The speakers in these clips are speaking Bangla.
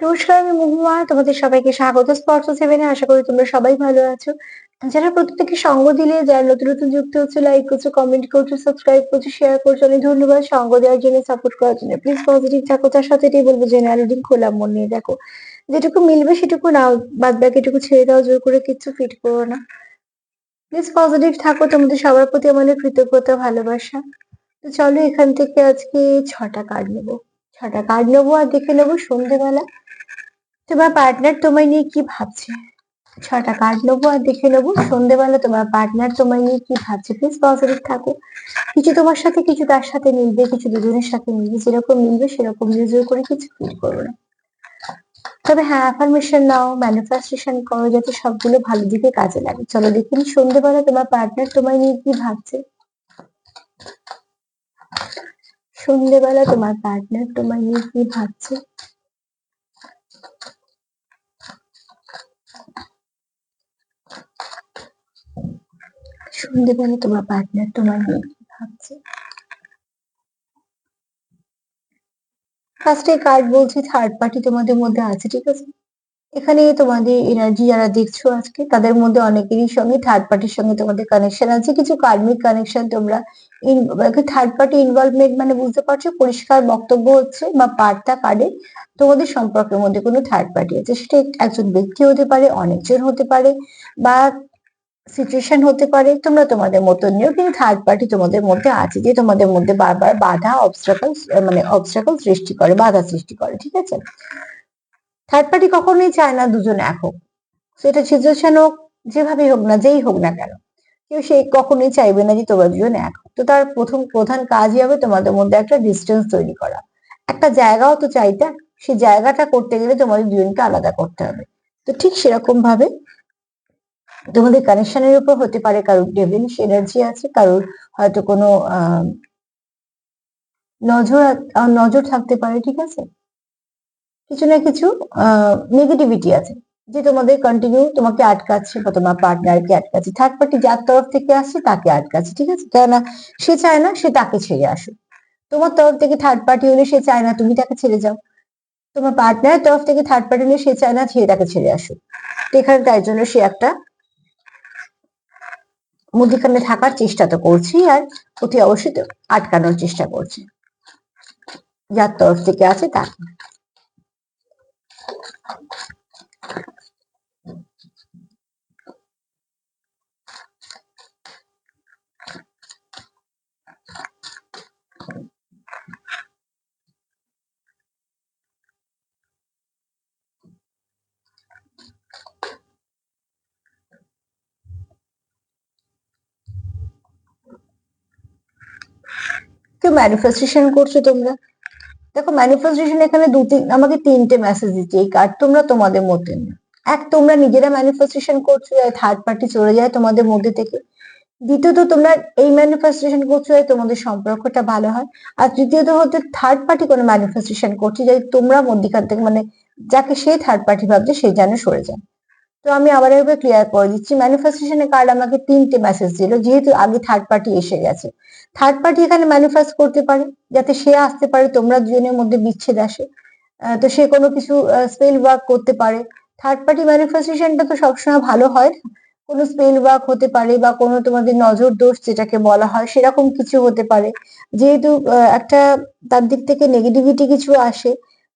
নমস্কার, আমি মহুয়া। তোমাদের সবাইকে স্বাগত। স্পর্শ সেভেনে আশা করি তোমরা সবাই ভালো আছো। যারা প্রত্যেককে সঙ্গ দিলে, যারা নতুন নতুন যুক্ত হচ্ছে লাইক করছ কমেন্ট করছ সাবস্ক্রাইব করছ শেয়ার করছ, অনেক ধন্যবাদ। সঙ্গ দেওয়ার জন্য সাপোর্ট করার জন্য। প্লিজ পজিটিভ থাকো। তার সাথে এটাই বলব জেনারেল রিডিং খোলা মন নিয়ে দেখো। যেটুকু মিলবে, সেটুকু নাও। বাদ বাকিটুকু ছেড়ে দাও, জোর করে কিচ্ছু ফিট করো না। প্লিজ পজিটিভ থাকো। তোমাদের সবার প্রতি আমাদের কৃতজ্ঞতা, ভালোবাসা। তো চলো, এখান থেকে আজকে ছটা কার্ড নেব। ছটা কার্ড নেব আর দেখে নেব সন্ধেবেলা। তোমার পার্টনার তোমায় নিয়ে কি ভাবছে? ছটা কার্ড নেব আর দেখে নেব সন্ধেবেলা তোমার পার্টনার তোমায় নিয়ে কি ভাবছে? প্লিজ পজিটিভ থাকো। কিছু তোমার সাথে, কিছু তার সাথে মিলবে, কিছু দুজনের সাথে মিলবে। যেরকম মিলবে, সেরকম নিজের করে কিছু ফিল করো না। তবে হ্যাঁ অ্যাফার্মেশন নাও ম্যানিফেস্টেশন করো, যাতে সবগুলো ভালো দিকে কাজে লাগে। চলো দেখে সন্ধেবেলা তোমার পার্টনার তোমায় নিয়ে কি ভাবছে। সন্ধেবেলা তোমার পার্টনার তোমার নিয়ে কি ভাবছে? সন্ধেবেলা তোমার পার্টনার তোমার নিয়ে কি ভাবছে? ফার্স্টে কার্ড বলছি থার্ড পার্টি তোমাদের মধ্যে আছে, ঠিক আছে? এখানে তোমাদের এনার্জি যারা দেখছ আজকে, তাদের মধ্যে অনেকেরই সঙ্গে থার্ড পার্টির সঙ্গে তোমাদের কানেকশন আছে। কিছু কার্মিক কানেকশন তোমরা থার্ড পার্টি ইনভলভমেন্ট মানে বুঝতে পারছ, পরিষ্কার বক্তব্য হচ্ছে বা পার্টটা কার্ডে তোমাদের সম্পর্কের মধ্যে কোনো থার্ড পার্টি আছে। সেটা একজন ব্যক্তি হতে পারে, অনেকজন হতে পারে বা সিচুয়েশন হতে পারে, তোমরা তোমাদের মতন নিয়েও কিন্তু থার্ড পার্টি তোমাদের মধ্যে আছে যে তোমাদের মধ্যে বারবার বাধা অবস্ট্রাকল মানে অবস্ট্রাকল সৃষ্টি করে, বাধা সৃষ্টি করে, ঠিক আছে? থার্ড পার্টি কখনোই চায় না দুজন এক হোক। সেটা সিচুয়েশন হোক, যেভাবেই হোক না, যেই হোক না কেন। কেউ সে কখনোই চাইবে না যে তোমরা দুজন এক হোক। তো তার প্রথম, প্রধান কাজই হবে তোমাদের মধ্যে একটা ডিস্টেন্স তৈরি করা। একটা জায়গাও তো চাইতে, সেই জায়গাটা করতে গেলে তোমাদের দুজনকে আলাদা করতে হবে। তো ঠিক সেরকম ভাবে তোমাদের কানেকশনের উপর হতে পারে কারোর ডেভিলিশ এনার্জি আছে, কারোর হয়তো কোনো নজর নজর থাকতে পারে, ঠিক আছে? কিছু না কিছু নেগেটিভিটি আছে, যে তোমাদের কন্টিনিউ তোমাকে আটকাচ্ছে বা তোমার পার্টনারকে আটকাচ্ছে। থার্ড পার্টি যার তরফ থেকে আসছে তাকে আটকাচ্ছে, ঠিক আছে? কেননা সে চায় না সে তাকে ছেড়ে আসুক। তোমার তরফ থেকে থার্ড পার্টি হলে সে চায় না তুমি তাকে ছেড়ে যাও। তোমার পার্টনারের তরফ থেকে থার্ড পার্টি হলে সে চায় না সে তাকে ছেড়ে আসুক। তো এখানে তাই জন্য সে একটা মধ্যখানে থাকার চেষ্টা তো করছি আর অতি অবশ্যই আটকানোর চেষ্টা করছে। যার তরফ থেকে আছে তাকে। কেউ ম্যানিফেস্টেশন করছ তোমরা? দেখো ম্যানিফেস্টেশন এখানে দু তিন আমাকে তিনটে মেসেজ দিচ্ছে। এই কার্ড তোমরা তোমাদের মধ্যে এক, তোমরা নিজেরা ম্যানিফেস্টেশন করছ থার্ড পার্টি চলে যায় তোমাদের মধ্যে থেকে। দ্বিতীয়ত, তোমরা এই ম্যানিফেস্টেশন করছ তোমাদের সম্পর্কটা ভালো হয়। আর তৃতীয়ত হচ্ছে থার্ড পার্টি কোনো ম্যানিফেস্টেশন করছে যাতে তোমরা মধ্যিখান থেকে মানে যাকে সে থার্ড পার্টি ভাবছে, সে যেন সরে যায়। তো আমি আবার একবার ক্লিয়ার করে দিচ্ছি। ম্যানিফেস্টেশনের কার্ড আমাকে তিনটে মেসেজ দিল, যেহেতু আগে থার্ড পার্টি এসে গেছে। থার্ড পার্টি এখানে ম্যানিফেস্ট করতে পারে, যাতে সে আসতে পারে, তোমরা দুজনের মধ্যে বিচ্ছেদ আসে। তো সে কোনো কিছু স্পেল ওয়ার্ক করতে পারে। থার্ড পার্টি ম্যানিফেস্টেশনটা তো সবসময় ভালো হয় না। কোনো স্পেল ওয়ার্ক হতে পারে বা কোনো তোমাদের নজর দোষ যেটাকে বলা হয়, সেরকম কিছু হতে পারে। যেহেতু একটা তার দিক থেকে নেগেটিভিটি কিছু আসে,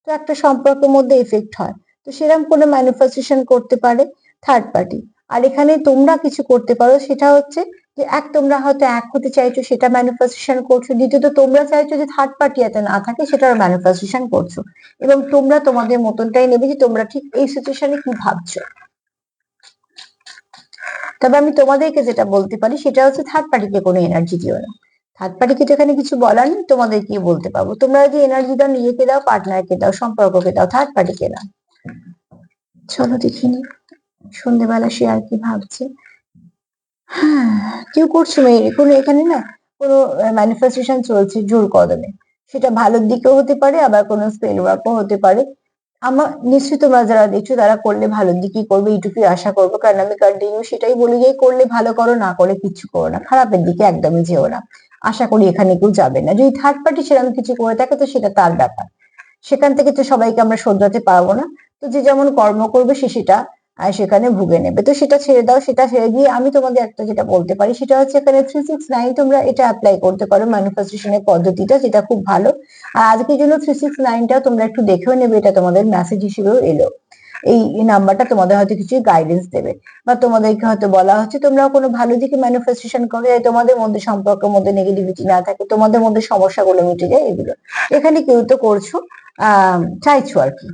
তো একটা সম্পর্কের মধ্যে এফেক্ট হয়। তো সেরকম কোনো ম্যানিফেস্টেশন করতে পারে। থার্ড পার্টি আর এখানে তোমরা কিছু করতে পারো, সেটা হচ্ছে যে এক তোমরা হয়তো এক হতে চাইছো, সেটা ম্যানিফেস্টেশন করছ। দ্বিতীয়ত তোমরা চাইছো যে থার্ড পার্টি এতে না থাকে সেটার ম্যানিফেস্টেশন করছ। এবং তোমরা তোমাদের মতনটাই নেবে যে তোমরা ঠিক এই সিচুয়েশনে কি ভাবছ। তবে আমি তোমাদেরকে যেটা বলতে পারি, সেটা হচ্ছে থার্ড পার্টিকে কোনো এনার্জি দিও না। থার্ড পার্টিকে তো এখানে কিছু বলার নেই, তোমাদের কি বলতে পারব? তোমরা যে এনার্জি দাও, নিজেকে দাও পার্টনারকে দাও, সম্পর্ককে দাও থার্ড পার্টিকে দাও। চলো দেখিনি সন্ধ্যেবেলা সে আর কি ভাবছে। হ্যাঁ কেউ করছ কোনো এখানে না কোনো ম্যানিফেস্টেশন চলছে জোর কদমে। সেটা ভালোর দিকেও হতে পারে, আবার কোনো স্পেল ওয়ার্কও হতে পারে। আমার, নিশ্চয়ই তোমরা যারা দেখছ তারা করলে ভালোর দিকেই করবে, এইটুকুই আশা করব। কারণ আমি কন্টিনিউ সেটাই বলি যে, করলে ভালো করো, না করে কিচ্ছু করো না। খারাপের দিকে একদমই যেও না। আশা করি এখানে কেউ যাবে না। যদি থার্ড পার্টি সেরকম কিছু করে থাকে তো সেটা তার ব্যাপার। সেখান থেকে তো সবাইকে আমরা শোধরাতে পারব না। তো যে যেমন কর্ম করবে, সে সেটা সেখানে ভুগে নেবে। তো সেটা ছেড়ে দাও, সেটা ছেড়ে দিয়ে আমি তোমাদের একটা যেটা বলতে পারি, সেটা হচ্ছে এখানে থ্রি সিক্স নাইন তোমরা এটা অ্যাপ্লাই করতে পারো ম্যানিফেস্টেশনের পদ্ধতিটা, যেটা খুব ভালো। আর আজকের জন্য থ্রি সিক্স নাইনটাও তোমরা একটু দেখেও নেবে, এটা তোমাদের মেসেজ হিসেবেও এলো। এই নাম্বারটা তোমাদের হয়তো কিছু গাইডেন্স দেবে। বা তোমাদেরকে হয়তো বলা হচ্ছে তোমরা কোনো ভালো দিকে ম্যানিফেস্টেশন করো তোমাদের মধ্যে সম্পর্কের মধ্যে নেগেটিভিটি না থাকে, তোমাদের মধ্যে সমস্যাগুলো মিটে যায় এগুলো। এখানে কেউ তো করছ, আহ, চাইছো আর কি।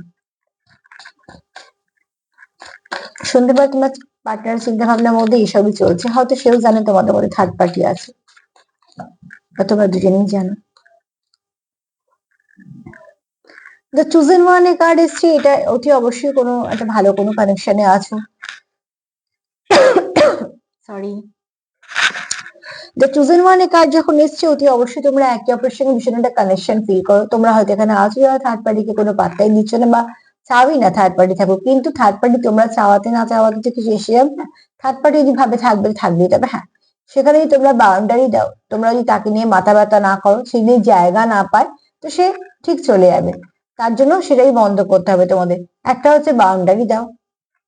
শুনতে পার তোমার পার্টনার চিন্তা ভাবনার মধ্যে এসবই চলছে। হয়তো সেও জানে তোমাদের মধ্যে থার্ড পার্টি আছে। বা তোমরা দুজনেই জানো। The chosen one a card এসছে, এটা অতি অবশ্যই কোনো একটা ভালো কোনো কানেকশনে আছো। Sorry the chosen one a card যখন এসছে অতি অবশ্যই তোমরা একে অপরের সঙ্গে ভীষণ একটা কানেকশন ফিল করো। তোমরা হয়তো এখানে আছো, যারা থার্ড পার্টিকে কোনো পাত্তাই দিচ্ছ না বা চাওই না থার্ড পার্টি থাকুক। কিন্তু থার্ড পার্টি তোমরা চাওয়াতে না চাওয়াতে তো কিছু এসে যাবে না। থার্ড পার্টি যদি ভাবে থাকবে থাকবেই তবে হ্যাঁ। সেখানে যদি তোমরা বাউন্ডারি দাও। তোমরা যদি তাকে নিয়ে মাথা ব্যথা না করো, সে যদি জায়গা না পায়, তো সে ঠিক চলে যাবে। তার জন্য সেটাই বন্ধ করতে হবে তোমাদের। একটা হচ্ছে বাউন্ডারি দাও।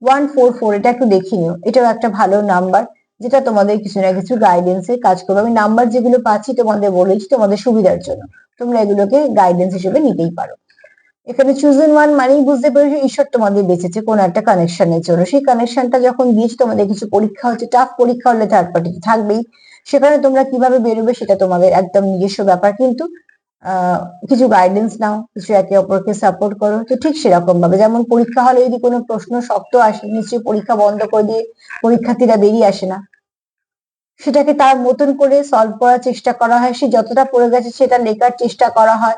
ওয়ান ফোর ফোর এটা একটু দেখি নিও। এটাও একটা ভালো নাম্বার যেটা তোমাদের কিছু না কিছু গাইডেন্সে কাজ করবে। আমি নাম্বার যেগুলো পাচ্ছি তোমাদের বলেছি তোমাদের সুবিধার জন্য। তোমরা এগুলোকে গাইডেন্স হিসেবে নিতেই পারো। এখানে চুজেন ওয়ান মানেই বুঝতে পেরেছ, ঈশ্বর তোমাদের বেঁচেছে কোন একটা কানেকশনের জন্য। সেই কানেকশনটা যখন দিয়েছে, তোমাদের কিছু পরীক্ষা হচ্ছে টাফ পরীক্ষা হলে থার্ড পার্টিতে থাকবেই। সেখানে তোমরা কীভাবে বেরোবে সেটা তোমাদের একদম নিজস্ব ব্যাপার। কিন্তু কিছু গাইডেন্স নাও, কিছু একে অপরকে সাপোর্ট করো। তো ঠিক সেরকম ভাবে যেমন পরীক্ষা হলে যদি কোনো প্রশ্ন শক্ত আসে, নিশ্চয়ই পরীক্ষা বন্ধ করে দিয়ে পরীক্ষার্থীরা বেরিয়ে আসে না। সেটাকে তার মতন করে সলভ করার চেষ্টা করা হয়। সে যতটা পড়ে গেছে সেটা লেখার চেষ্টা করা হয়।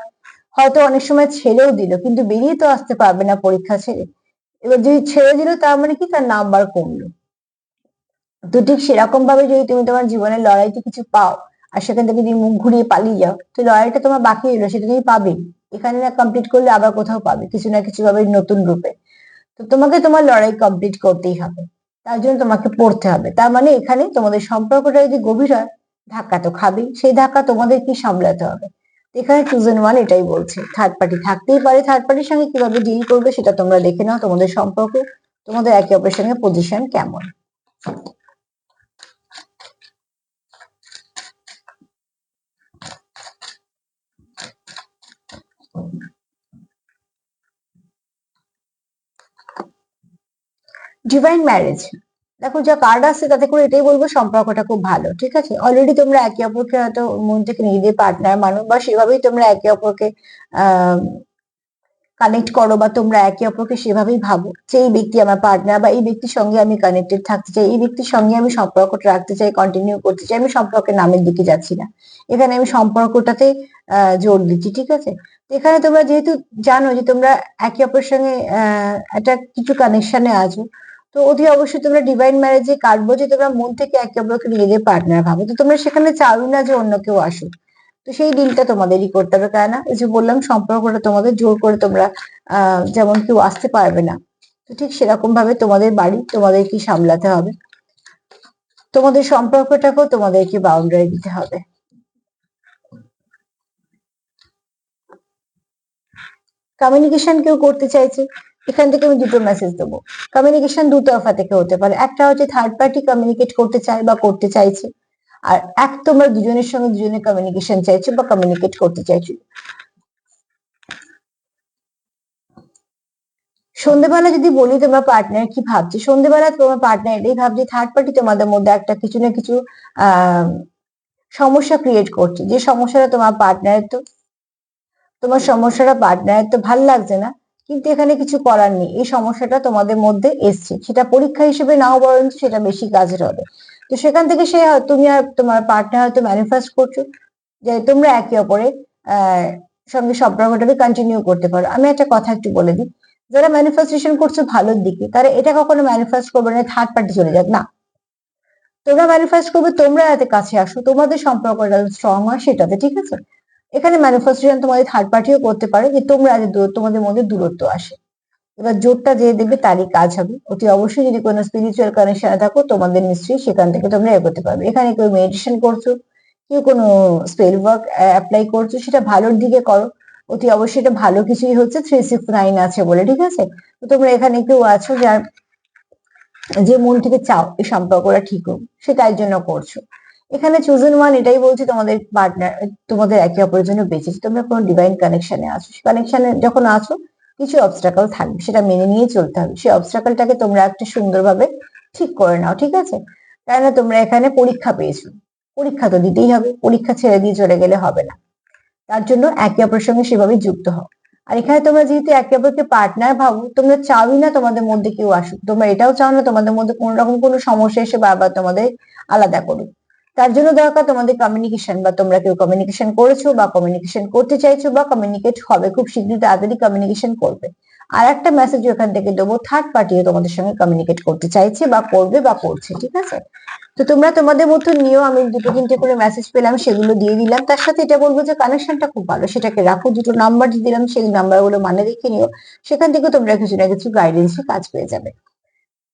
হয়তো অনেক সময় ছেড়েও দিল, কিন্তু বেরিয়ে তো আসতে পারবে না পরীক্ষা ছেড়ে। এবার যদি ছেড়ে দিল, তার মানে কি? তার নাম্বার কমলো। তো ঠিক সেরকম ভাবে যদি তুমি তোমার জীবনের লড়াইতে কিছু পাও, আর সেখান থেকে যদি মুখ ঘুরিয়ে পালিয়ে যাও, তো লড়াইটা তোমার বাকি রইল, সেটা তুমি পাবে। এখানে না কমপ্লিট করলে আবার কোথাও পাবে, কিছু না কিছু ভাবে নতুন রূপে। তো তোমাকে তোমার লড়াই কমপ্লিট করতেই হবে। তার জন্য তোমাকে পড়তে হবে। তার মানে এখানে তোমাদের সম্পর্কটা যদি গভীর হয়, ধাক্কা তো খাবেই। সেই ধাক্কা তোমাদের কি সামলাতে হবে? এখানে চুজেন ওয়ান এটাই বলছে। থার্ড পার্টি থাকতেই পারে থার্ড পার্টির সঙ্গে কীভাবে ডিল করবে সেটা তোমরা দেখে নাও, তোমাদের সম্পর্ক, তোমাদের একে অপরের সঙ্গে পজিশন কেমন। ডিভাইন ম্যারেজ দেখো যা কার্ড আসছে তাতে করে এটাই বলব সম্পর্কটা খুব ভালো ঠিক আছে? অলরেডি তোমরা একে অপরকে হয়তো মন থেকে নিজেদের পার্টনার মানো বা সেভাবেই তোমরা একে অপরকে কানেক্ট করো বা তোমরা একে অপরকে সেভাবেই ভাবো যে এই ব্যক্তি আমার পার্টনার বা এই ব্যক্তির সঙ্গে আমি কানেক্টেড থাকতে চাই এই ব্যক্তির সঙ্গে আমি সম্পর্কটা রাখতে চাই কন্টিনিউ করতে চাই আমি সম্পর্কের নামের দিকে যাচ্ছি না। এখানে আমি সম্পর্কটাতে আহ, জোর দিচ্ছি ঠিক আছে? এখানে তোমরা যেহেতু জানো যে তোমরা একে অপরের সঙ্গে আহ, একটা কিছু কানেকশনে আছো তো অতি অবশ্যই তোমরা ডিভাইন ম্যারেজে কাটবো যে তোমরা মন থেকে একে অপরকে নিজেদের পার্টনার ভাবো। তো তোমরা সেখানে চাও না যে অন্য কেউ আসুক। তো সেই ডিলটা তোমাদেরই করতে হবে, কেননা ওই যে বললাম, সম্পর্কটা তোমাদের জোর করে তোমরা, আহ, যেমন কেউ আসতে পারবে না, তো ঠিক সেরকম ভাবে তোমাদের বাড়ি তোমাদেরকে সামলাতে হবে। তোমাদের সম্পর্কটাকেও তোমাদেরকে বাউন্ডারি দিতে হবে। কমিউনিকেশন কেউ করতে চাইছে এখান থেকে আমি দুটো মেসেজ দেবো। কমিউনিকেশন দু তরফা থেকে হতে পারে। একটা হচ্ছে থার্ড পার্টি কমিউনিকেট করতে চায় বা করতে চাইছে। আর এক তোমরা দুজনের সঙ্গে দুজনের কমিউনিকেশন চাইছো বা কমিউনিকেট করতে চাইছো সন্ধেবেলা যদি বলি তোমার পার্টনার কি ভাবছে? সন্ধেবেলা তোমার পার্টনার এটাই ভাবছে থার্ড পার্টি তোমাদের মধ্যে একটা কিছু না কিছু সমস্যা ক্রিয়েট করছে। যে সমস্যাটা তোমার পার্টনারের তো, তোমার সমস্যাটা পার্টনারের তো ভালো লাগছে না। কিন্তু এখানে কিছু করার নেই। এই সমস্যাটা তোমাদের মধ্যে এসছে। সেটা পরীক্ষা হিসেবে নাও বরঞ্চ সেটা বেশি কাজের হবে। তো সেখান থেকে সে তুমি আর তোমার পার্টনার হয়তো ম্যানিফেস্ট করছ যে তোমরা একে অপরে সঙ্গে সম্পর্কটাকে কন্টিনিউ করতে পারো। আমি একটা কথা একটু বলে দিই। যারা ম্যানিফেস্টেশন করছ ভালোর দিকে, তারা এটা কখনো ম্যানিফেস্ট করবে না থার্ড পার্টি চলে যাক। না। তোমরা ম্যানিফেস্ট করবে, তোমরা যাতে কাছে আসো। তোমাদের সম্পর্কটা স্ট্রং হয়, সেটাতে, ঠিক আছে? এখানে ম্যানিফেস্টেশন তোমাদের থার্ড পার্টিও করতে পারে যে তোমরা দূর- তোমাদের মধ্যে দূরত্ব আসে। এবার জোরটা যে দেবে তারই কাজ হবে। অতি অবশ্যই যদি কোনো স্পিরিচুয়াল কানেকশনে থাকো, তোমাদের নিশ্চয়ই সেখান থেকে তোমরা এগোতে পারবে। এখানে কেউ মেডিটেশন করছ, কেউ কোনো স্পেল ওয়ার্ক অ্যাপ্লাই করছ, সেটা ভালোর দিকে করো। অতি অবশ্যই এটা ভালো কিছুই হচ্ছে থ্রি সিক্স নাইন আছে বলে, ঠিক আছে? তো তোমরা এখানে কেউ আছো যার, যে মন থেকে চাও এই সম্পর্কটা ঠিক হোক সেটার জন্য করছ। এখানে চুজেন ওয়ান এটাই বলছি তোমাদের পার্টনার তোমাদের একে অপরের জন্য বেঁচেছে তোমরা কোনো ডিভাইন কানেকশনে আছো। কানেকশনে যখন আছো, কিছু অবস্ট্রাকল থাকবে, সেটা মেনে নিয়ে চলতে হবে। সেই অবস্ট্রাকলটাকে তোমরা একটা সুন্দরভাবে ঠিক করে নাও, ঠিক আছে? কেননা তোমরা এখানে পরীক্ষা পেয়েছ। পরীক্ষা তো দিতেই হবে, পরীক্ষা ছেড়ে দিয়ে চলে গেলে হবে না। তার জন্য একে অপরের সঙ্গে সেভাবে যুক্ত হও। আর এখানে তোমরা যেহেতু একে অপরকে পার্টনার ভাবো, তোমরা চাওই না তোমাদের মধ্যে কেউ আসুক। তোমরা এটাও চাও না তোমাদের মধ্যে কোনো রকম কোনো সমস্যা এসে বারবার তোমাদের আলাদা করুক। তার জন্য দরকার তোমাদের কমিউনিকেশন বা তোমরা কেউ কমিউনিকেশন করেছ বা কমিউনিকেশন করতে চাইছো বা কমিউনিকেট হবে, খুব শীঘ্রই তাড়াতাড়ি কমিউনিকেশন করবে। আর একটা মেসেজ এখান থেকে দেবো থার্ড পার্টিও তোমাদের সঙ্গে কমিউনিকেট করতে চাইছে বা করবে বা করছে, ঠিক আছে? তো তোমরা তোমাদের মতো নিয়েও আমি দুটো তিনটে করে মেসেজ পেলাম, সেগুলো দিয়ে দিলাম। তার সাথে এটা বলব যে কানেকশনটা খুব ভালো, সেটাকে রাখো, দুটো নাম্বার দিয়ে দিলাম, সেই নাম্বারগুলো মানে রেখে নিও। সেখান থেকে তোমরা কিছু না কিছু গাইডেন্সে কাজ পেয়ে যাবে।